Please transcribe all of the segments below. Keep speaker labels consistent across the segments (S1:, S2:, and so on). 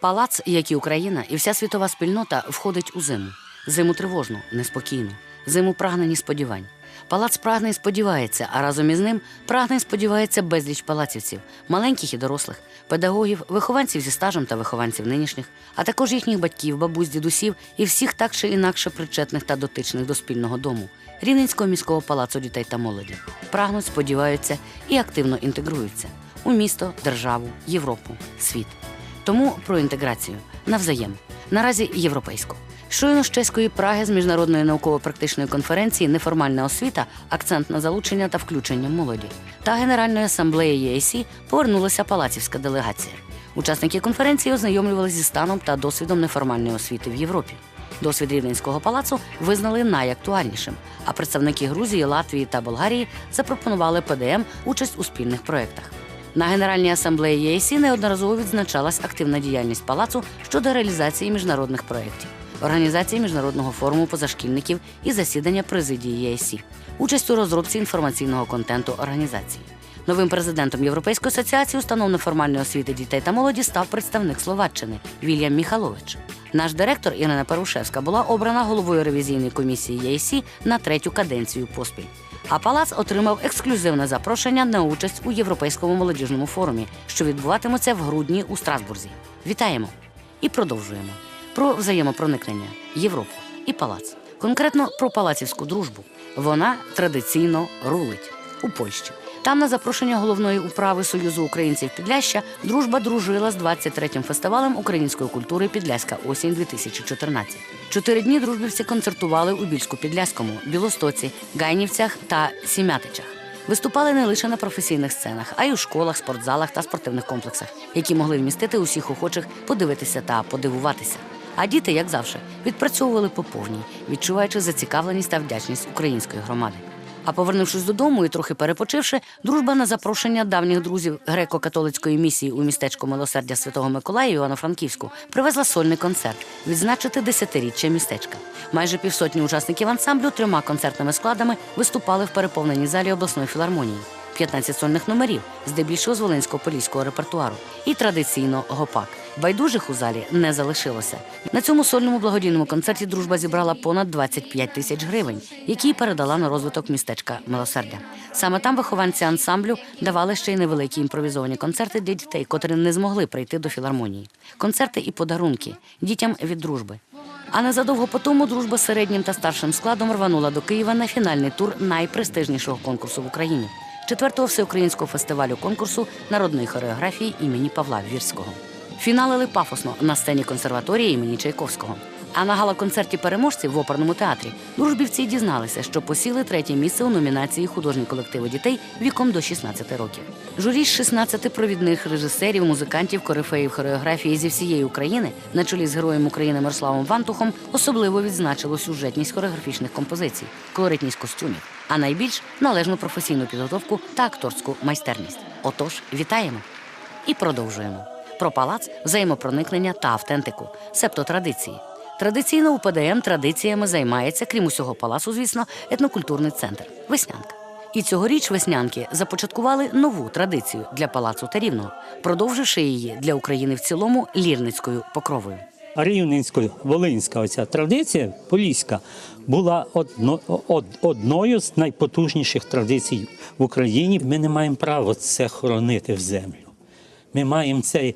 S1: Палац, як і Україна, і вся світова спільнота входить у зиму. Зиму тривожну, неспокійну, зиму прагнені сподівань. Палац прагне і сподівається, а разом із ним прагне і сподівається безліч палацівців, маленьких і дорослих, педагогів, вихованців зі стажем та вихованців нинішніх, а також їхніх батьків, бабусь, дідусів і всіх так чи інакше причетних та дотичних до спільного дому Рівненського міського палацу дітей та молоді. Прагнуть, сподіваються і активно інтегруються у місто, державу, Європу, світ. Тому про інтеграцію навзаєм. Наразі європейську. Щойно з чеської Праги з міжнародної науково-практичної конференції Неформальна освіта, акцент на залучення та включення молоді та Генеральної асамблеї ЄСІ повернулася палацівська делегація. Учасники конференції ознайомлювалися зі станом та досвідом неформальної освіти в Європі. Досвід Рівненського палацу визнали найактуальнішим, а представники Грузії, Латвії та Болгарії запропонували ПДМ участь у спільних проєктах. На Генеральній асамблеї ЄСІ неодноразово відзначалась активна діяльність палацу щодо реалізації міжнародних проєктів, організації міжнародного форуму позашкільників і засідання президії ЄСІ, участь у розробці інформаційного контенту організації. Новим президентом Європейської асоціації установ неформальної освіти дітей та молоді став представник Словаччини Вільям Міхалович. Наш директор Ірина Парушевська була обрана головою ревізійної комісії ЄСІ на третю каденцію поспіль. А палац отримав ексклюзивне запрошення на участь у європейському молодіжному форумі, що відбуватиметься в грудні у Страсбурзі. Вітаємо і продовжуємо про взаємопроникнення Європу і палац. Конкретно про палацівську дружбу. Вона традиційно рулить у Польщі. Там, на запрошення головної управи Союзу українців Підляща, дружба дружила з 23-м фестивалем української культури Підляська осінь 2014. Чотири дні дружбівці концертували у Більську-Підляському, Білостоці, Гайнівцях та Сім'ятичах. Виступали не лише на професійних сценах, а й у школах, спортзалах та спортивних комплексах, які могли вмістити усіх охочих подивитися та подивуватися. А діти, як завжди, відпрацьовували по повній, відчуваючи зацікавленість та вдячність української громади. А повернувшись додому і трохи перепочивши, дружба на запрошення давніх друзів греко-католицької місії у містечко Милосердя Святого Миколая Івано-Франківську привезла сольний концерт відзначити десятиріччя містечка. Майже півсотні учасників ансамблю трьома концертними складами виступали в переповненій залі обласної філармонії. 15 сольних номерів, здебільшого з волинського поліського репертуару, і традиційно гопак. Байдужих у залі не залишилося. На цьому сольному благодійному концерті дружба зібрала понад 25 тисяч гривень, які передала на розвиток містечка Милосердя. Саме там вихованці ансамблю давали ще й невеликі імпровізовані концерти для дітей, котрі не змогли прийти до філармонії. Концерти і подарунки дітям від дружби. А незадовго по тому дружба середнім та старшим складом рванула до Києва на фінальний тур найпрестижнішого конкурсу в Україні четвертого всеукраїнського фестивалю конкурсу народної хореографії імені Павла Вірського. Фіналили пафосно на сцені консерваторії імені Чайковського. А на гала-концерті переможців в оперному театрі дружбівці дізналися, що посіли третє місце у номінації художні колективи дітей віком до 16 років. Журі з 16 провідних режисерів, музикантів, корифеїв хореографії зі всієї України на чолі з героєм України Мирославом Вантухом особливо відзначило сюжетність хореографічних композицій, колоритність костюмів, а найбільш належну професійну підготовку та акторську майстерність. Отож, вітаємо і продовжуємо про палац, взаємопроникнення та автентику, себто традиції. Традиційно у ПДМ традиціями займається, крім усього палацу, звісно, етнокультурний центр Веснянка. І цьогоріч веснянки започаткували нову традицію для палацу та рівного, продовживши її для України в цілому лірницькою покровою.
S2: А Рівненсько-Волинська оця традиція поліська була одно, од, одною з найпотужніших традицій в Україні. Ми не маємо права це хоронити в землю. Ми маємо це е,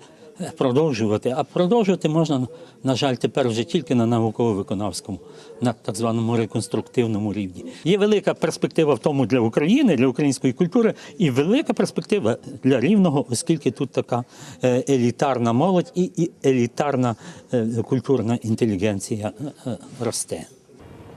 S2: продовжувати. А продовжувати можна, на жаль, тепер вже тільки на науково-виконавському, на так званому реконструктивному рівні. Є велика перспектива в тому для України, для української культури, і велика перспектива для рівного, оскільки тут така е, елітарна молодь і, елітарна е, культурна інтелігенція е, росте.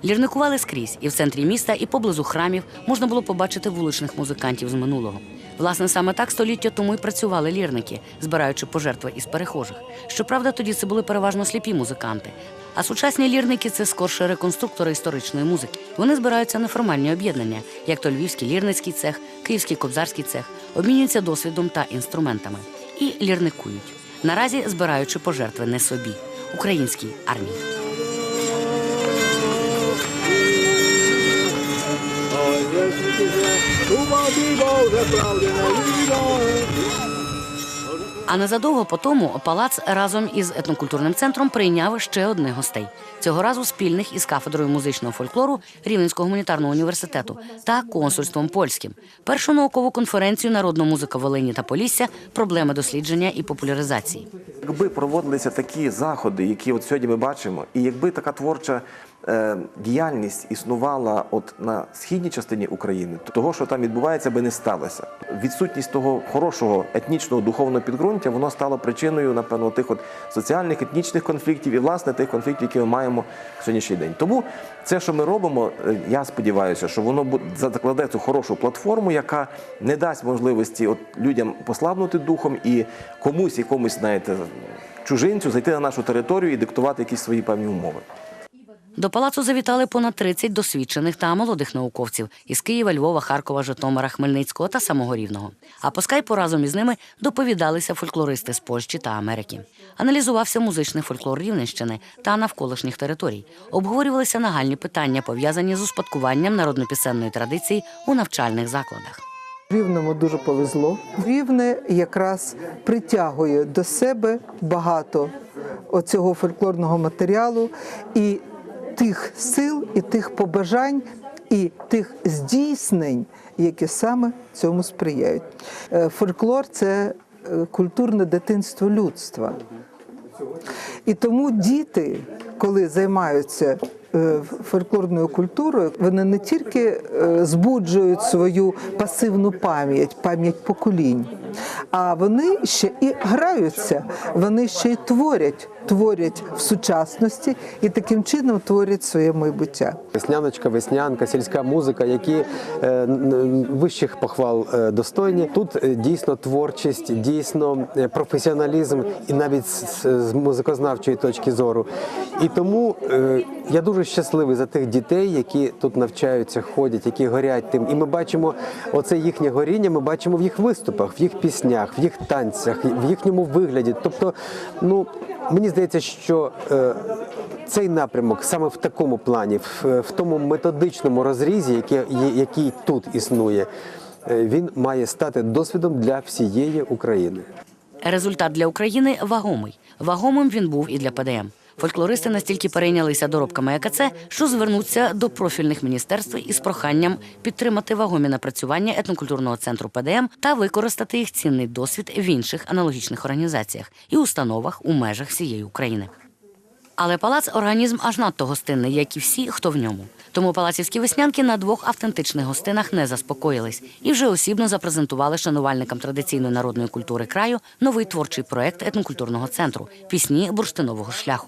S1: Лірникували скрізь і в центрі міста, і поблизу храмів можна було побачити вуличних музикантів з минулого. Власне, саме так століття тому й працювали лірники, збираючи пожертви із перехожих. Щоправда, тоді це були переважно сліпі музиканти. А сучасні лірники це скорше реконструктори історичної музики. Вони збираються на формальні об'єднання, як то Львівський лірницький цех, Київський кобзарський цех, обмінюються досвідом та інструментами і лірникують. Наразі збираючи пожертви не собі, українській армії. А незадовго по тому палац разом із етнокультурним центром прийняв ще одних гостей. Цього разу спільних із кафедрою музичного фольклору Рівненського гуманітарного університету та консульством польським. Першу наукову конференцію Народна музика Волині та Полісся проблеми дослідження і популяризації.
S3: Якби проводилися такі заходи, які от сьогодні ми бачимо, і якби така творча діяльність існувала от на східній частині України, то того, що там відбувається, би не сталося. Відсутність того хорошого етнічного духовного підґрунтя, воно стало причиною, напевно, тих от соціальних етнічних конфліктів і власне тих конфліктів, які ми маємо в сьогоднішній день. Тому це, що ми робимо, е, я сподіваюся, що воно закладе цю хорошу платформу, яка не дасть можливості от людям послабнути духом і комусь, якомусь, знаєте, чужинцю зайти на нашу територію і диктувати якісь свої певні умови.
S1: До палацу завітали понад 30 досвідчених та молодих науковців із Києва, Львова, Харкова, Житомира, Хмельницького та самого Рівного. А по скайпу разом із ними доповідалися фольклористи з Польщі та Америки. Аналізувався музичний фольклор Рівненщини та навколишніх територій. Обговорювалися нагальні питання, пов'язані з успадкуванням народно-пісенної традиції у навчальних закладах.
S4: Рівному дуже повезло. Рівне якраз притягує до себе багато оцього фольклорного матеріалу і тих сил, і тих побажань, і тих здійснень, які саме цьому сприяють. Е, Фольклор це е, культурне дитинство людства. І тому діти, коли займаються е, фольклорною культурою, вони не тільки збуджують свою пасивну пам'ять, пам'ять поколінь, а вони ще і граються, вони ще й творять, творять в сучасності і таким чином творять своє майбуття.
S5: Весняночка, веснянка, сільська музика, які е, вищих похвал е, достойні. Тут е, дійсно творчість, дійсно професіоналізм і навіть з, музикознавчої точки зору. І тому я дуже щасливий за тих дітей, які тут навчаються, ходять, які горять тим. І ми бачимо оце їхнє горіння. Ми бачимо в їх виступах, в їх піснях, в їх танцях, в їхньому вигляді. Тобто, ну мені здається, що. Е, цей напрямок саме в такому плані, в, тому методичному розрізі, який, який тут існує, е, він має стати досвідом для всієї України.
S1: Результат для України вагомий. Вагомим він був і для ПДМ. Фольклористи настільки перейнялися доробками ЕКЦ, що звернуться до профільних міністерств із проханням підтримати вагомі напрацювання етнокультурного центру ПДМ та використати їх цінний досвід в інших аналогічних організаціях і установах у межах всієї України. Але палац організм аж надто гостинний, як і всі, хто в ньому. Тому палацівські веснянки на двох автентичних гостинах не заспокоїлись і вже осібно запрезентували шанувальникам традиційної народної культури краю новий творчий проект етнокультурного центру пісні бурштинового шляху.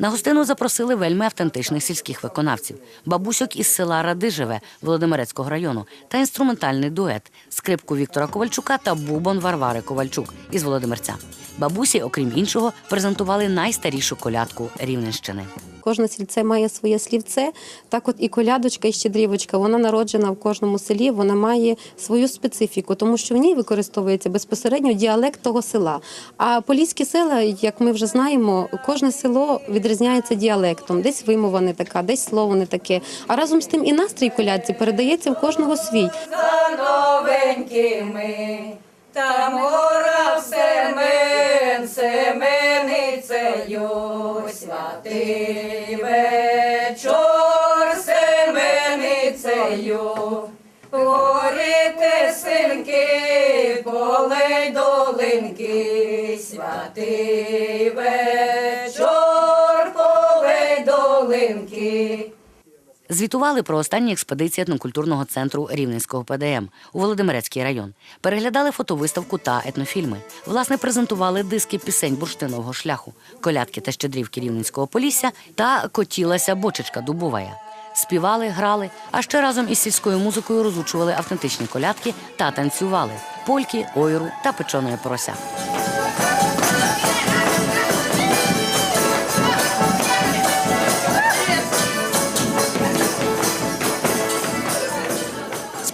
S1: На гостину запросили вельми автентичних сільських виконавців, бабусьок із села Радижеве Володимирецького району та інструментальний дует скрипку Віктора Ковальчука та бубон Варвари Ковальчук із Володимирця. Бабусі, окрім іншого, презентували найстарішу колядку Рівненщини.
S6: Кожне сільце має своє слівце. Так, от і колядочка, і щедрівочка, вона народжена в кожному селі, вона має свою специфіку, тому що в ній використовується безпосередньо діалект того села. А поліські села, як ми вже знаємо, кожне село відрізняється діалектом, десь вимова не така, десь слово не таке. А разом з тим і настрій колядці передається в кожного свій.
S7: за новенькими, там гора Семен, Семеницею, святий вечор Семеницею. Горіте синки, полей долинки, святий вечор,
S1: Звітували про останні експедиції етнокультурного центру Рівненського ПДМ у Володимирецький район. Переглядали фотовиставку та етнофільми. Власне, презентували диски пісень бурштинового шляху, колядки та щедрівки Рівненського Полісся та котілася бочечка дубовая. співали, грали, а ще разом із сільською музикою розучували автентичні колядки та танцювали польки, ойру та печеної порося.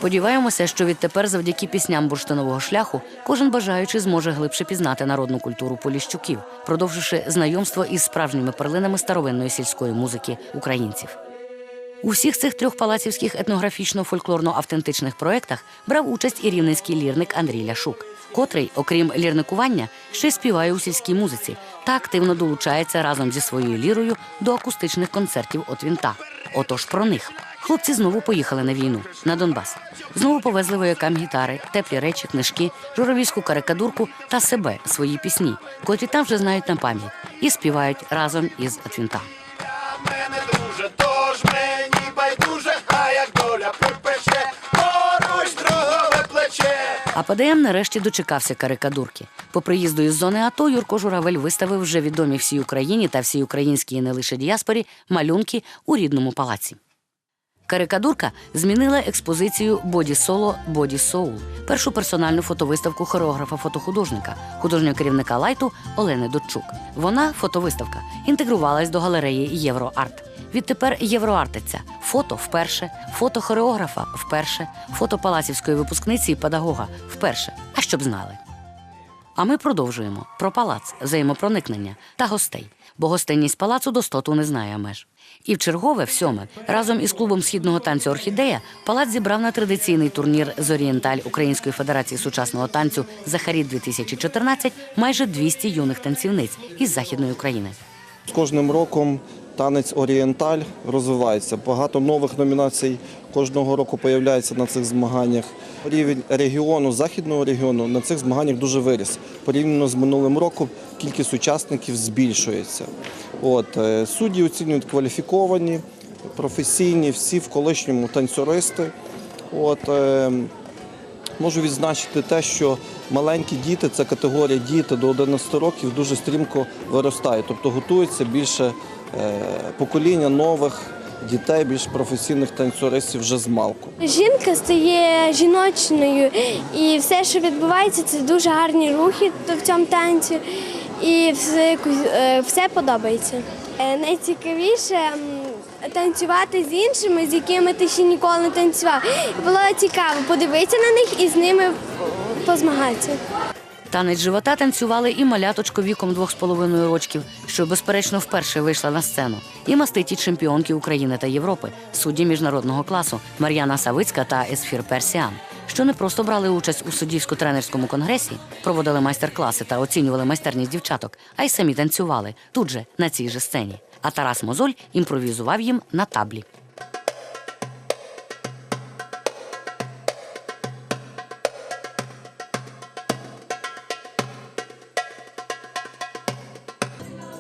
S1: Сподіваємося, що відтепер, завдяки пісням бурштинового шляху, кожен бажаючий зможе глибше пізнати народну культуру поліщуків, продовживши знайомство із справжніми перлинами старовинної сільської музики українців. У всіх цих трьох палацівських етнографічно-фольклорно-автентичних проєктах брав участь і рівненський лірник Андрій Ляшук, котрий, окрім лірникування, ще співає у сільській музиці та активно долучається разом зі своєю лірою до акустичних концертів от вінта. Отож про них. Хлопці знову поїхали на війну на Донбас. Знову повезли воякам гітари, теплі речі, книжки, журавійську карикадурку та себе, свої пісні, котрі там вже знають на пам'ять і співають разом із Атвінта.
S8: А
S1: ПДМ нарешті дочекався карикадурки. По приїзду із зони АТО Юрко Журавель виставив вже відомі всій Україні та всій українській і не лише діаспорі малюнки у рідному палаці. Карикадурка змінила експозицію Боді Соло Боді Соул, першу персональну фотовиставку хореографа-фотохудожника, художнього керівника лайту Олени Дочук. Вона, фотовиставка, інтегрувалась до галереї Євроарт. Відтепер євроартиця фото вперше, фото хореографа вперше, фото палацівської випускниці і педагога вперше. А щоб знали. А ми продовжуємо про палац, взаємопроникнення та гостей, бо гостинність палацу достоту не знає меж. І в чергове, в сьоме, разом із клубом східного танцю Орхідея палац зібрав на традиційний турнір з Орієнталь Української федерації сучасного танцю Захаріт 2014 майже 200 юних танцівниць із західної України.
S9: З кожним роком танець орієнталь розвивається. Багато нових номінацій кожного року появляється на цих змаганнях. Рівень регіону, західного регіону на цих змаганнях дуже виріс. Порівняно з минулим роком кількість учасників збільшується. От, е, судді оцінюють кваліфіковані, професійні, всі в колишньому танцюристи. От, е, Можу відзначити те, що маленькі діти, це категорія діти до 11 років, дуже стрімко виростає. Тобто готується більше покоління нових дітей, більш професійних танцюристів вже з малку.
S10: Жінка стає жіночною, і все, що відбувається, це дуже гарні рухи в цьому танці, і все, е, все подобається. Е, Найцікавіше танцювати з іншими, з якими ти ще ніколи не танцював. Було цікаво подивитися на них і з ними позмагатися.
S1: Танець живота танцювали і маляточко віком двох з половиною рочків, що безперечно вперше вийшла на сцену, і маститі чемпіонки України та Європи, судді міжнародного класу Мар'яна Савицька та Есфір Персіан, що не просто брали участь у суддівсько-тренерському конгресі, проводили майстер-класи та оцінювали майстерність дівчаток, а й самі танцювали тут же на цій же сцені. А Тарас Мозоль імпровізував їм на таблі.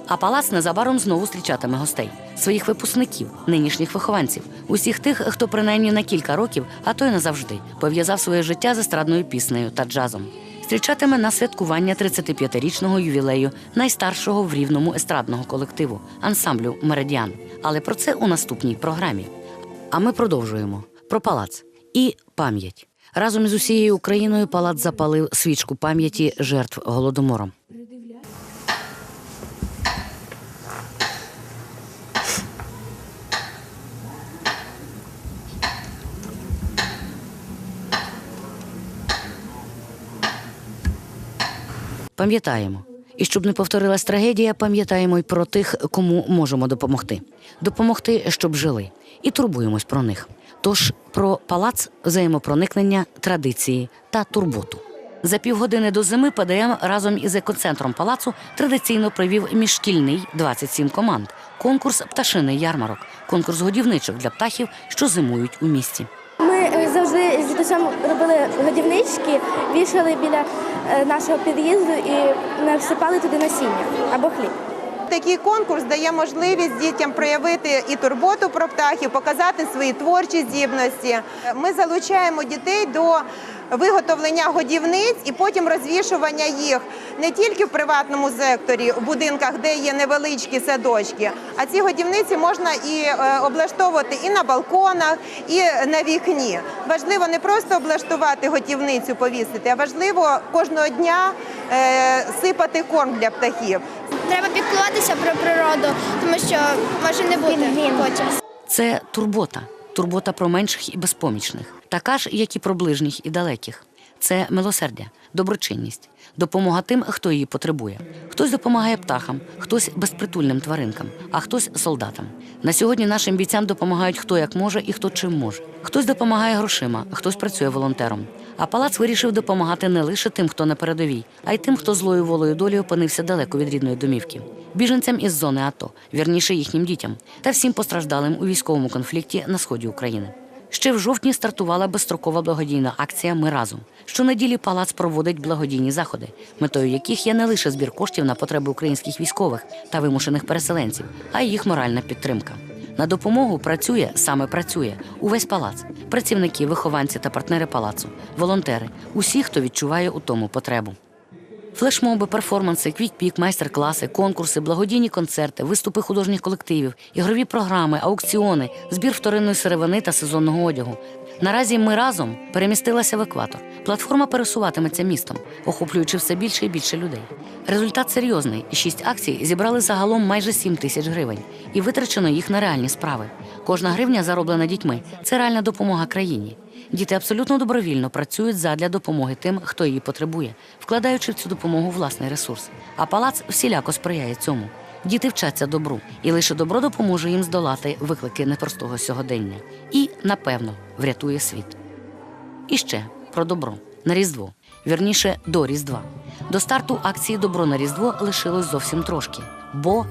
S1: А палац незабаром знову зустрічатиме гостей своїх випускників, нинішніх вихованців, усіх тих, хто принаймні на кілька років, а то й назавжди, пов'язав своє життя з естрадною піснею та джазом. Зустрічатиме на святкування 35-річного ювілею найстаршого в рівному естрадного колективу ансамблю Меридіан. Але про це у наступній програмі. А ми продовжуємо про палац і пам'ять. Разом із усією Україною палац запалив свічку пам'яті жертв голодомором. Пам'ятаємо. І щоб не повторилась трагедія, пам'ятаємо й про тих, кому можемо допомогти. Допомогти, щоб жили, і турбуємось про них. Тож про палац, взаємопроникнення, традиції та турботу. За півгодини до зими ПДМ разом із екоцентром палацу традиційно провів міжшкільний 27 команд, конкурс пташиний ярмарок, конкурс годівничок для птахів, що зимують у місті.
S10: Ми е, завжди з дідусем робили годівнички, вішали біля нашого під'їзду і всипали туди насіння або хліб.
S11: Такий конкурс дає можливість дітям проявити і турботу про птахів, показати свої творчі здібності. Ми залучаємо дітей до виготовлення годівниць і потім розвішування їх не тільки в приватному секторі, в будинках, де є невеличкі садочки, а ці годівниці можна і е, облаштовувати і на балконах, і на вікні. Важливо не просто облаштувати готівницю, повісити, а важливо кожного дня е, сипати корм для птахів.
S10: Треба піклуватися про природу, тому що може не бути потім.
S1: Це турбота, турбота про менших і безпомічних, така ж, як і про ближніх і далеких. Це милосердя, доброчинність, допомога тим, хто її потребує. Хтось допомагає птахам, хтось безпритульним тваринкам, а хтось солдатам. На сьогодні нашим бійцям допомагають хто як може і хто чим може. Хтось допомагає грошима, хтось працює волонтером. А палац вирішив допомагати не лише тим, хто на передовій, а й тим, хто злою волею долі опинився далеко від рідної домівки, біженцям із зони АТО, вірніше їхнім дітям, та всім постраждалим у військовому конфлікті на сході України. Ще в жовтні стартувала безстрокова благодійна акція Ми разом. Щонеділі палац проводить благодійні заходи, метою яких є не лише збір коштів на потреби українських військових та вимушених переселенців, а й їх моральна підтримка. На допомогу працює саме працює увесь палац, працівники, вихованці та партнери палацу, волонтери, усі, хто відчуває у тому потребу. Флешмоби, перформанси, квікпік, майстер-класи, конкурси, благодійні концерти, виступи художніх колективів, ігрові програми, аукціони, збір вторинної сировини та сезонного одягу. Наразі ми разом перемістилася в екватор. Платформа пересуватиметься містом, охоплюючи все більше і більше людей. Результат серйозний. Шість акцій зібрали загалом майже 7 тисяч гривень, і витрачено їх на реальні справи. Кожна гривня, зароблена дітьми, це реальна допомога країні. Діти абсолютно добровільно працюють задля допомоги тим, хто її потребує, вкладаючи в цю допомогу власний ресурс. А палац всіляко сприяє цьому. Діти вчаться добру, і лише добро допоможе їм здолати виклики непростого сьогодення. І, напевно, врятує світ. І ще про добро на Різдво. Вірніше до Різдва. До старту акції Добро на Різдво лишилось зовсім трошки. Бо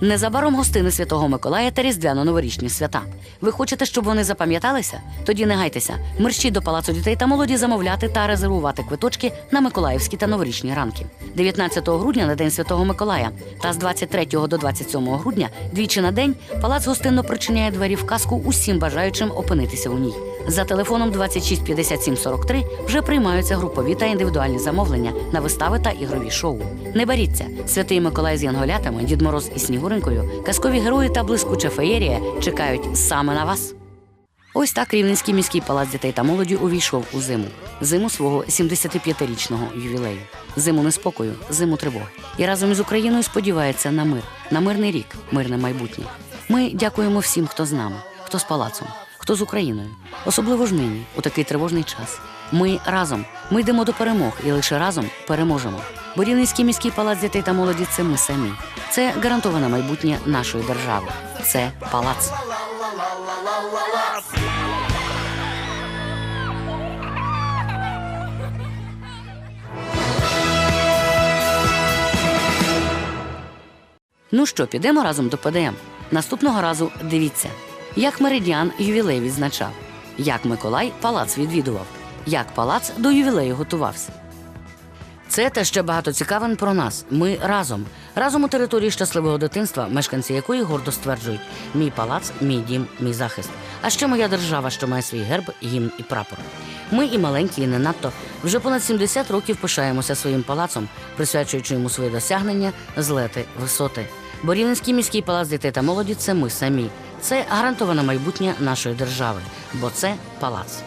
S1: незабаром гостини Святого Миколая та Різдвяно-новорічні свята. Ви хочете, щоб вони запам'яталися? Тоді не гайтеся. Мерщіть до Палацу дітей та молоді замовляти та резервувати квиточки на Миколаївські та новорічні ранки. 19 грудня на День Святого Миколая та з 23 до 27 грудня двічі на день палац гостинно причиняє двері в казку усім бажаючим опинитися у ній. За телефоном 26 57 43 вже приймаються групові та індивідуальні замовлення на вистави та ігрові шоу. Не боріться, святий Миколай з янголятами, Дід Мороз із Снігуренькою, казкові герої та блискуча феєрія чекають саме на вас. Ось так Рівненський міський палац дітей та молоді увійшов у зиму, зиму свого 75-річного ювілею, зиму неспокою, зиму тривоги. І разом із Україною сподівається на мир, на мирний рік, мирне майбутнє. Ми дякуємо всім, хто з нами, хто з палацом, хто з Україною, особливо ж нині, у такий тривожний час. Ми разом, ми йдемо до перемог і лише разом переможемо. Бо Рівненський міський палац дітей та молоді це ми самі. Це гарантоване майбутнє нашої держави. Це палац. Ну що, підемо разом до ПДМ. Наступного разу дивіться, як Меридіан ювілей відзначав, як Миколай палац відвідував, як палац до ювілею готувався. Це та ще багато цікавин про нас. Ми разом. Разом у території щасливого дитинства, мешканці якої гордо стверджують: мій палац, мій дім, мій захист. А ще моя держава, що має свій герб, гімн і прапор. Ми і маленькі, і не надто вже понад 70 років пишаємося своїм палацом, присвячуючи йому свої досягнення, злети, висоти. Бо Рівненський міський палац дітей та молоді це ми самі. Це гарантоване майбутнє нашої держави, бо це палац.